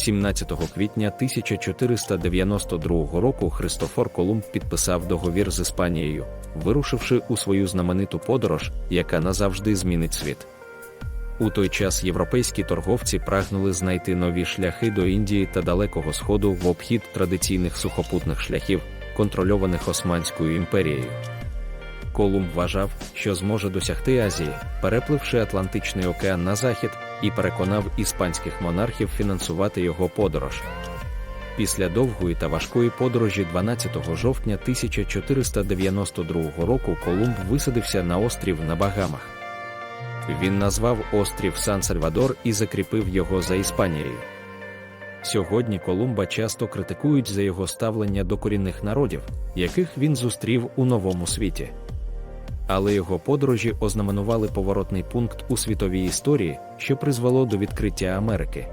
17 квітня 1492 року Христофор Колумб підписав договір з Іспанією, вирушивши у свою знамениту подорож, яка назавжди змінить світ. У той час європейські торговці прагнули знайти нові шляхи до Індії та Далекого Сходу в обхід традиційних сухопутних шляхів, контрольованих Османською імперією. Колумб вважав, що зможе досягти Азії, перепливши Атлантичний океан на захід, і переконав іспанських монархів фінансувати його подорож. Після довгої та важкої подорожі 12 жовтня 1492 року Колумб висадився на острів на Багамах. Він назвав острів Сан-Сальвадор і закріпив його за Іспанією. Сьогодні Колумба часто критикують за його ставлення до корінних народів, яких він зустрів у новому світі. Але його подорожі ознаменували поворотний пункт у світовій історії, що призвело до відкриття Америки.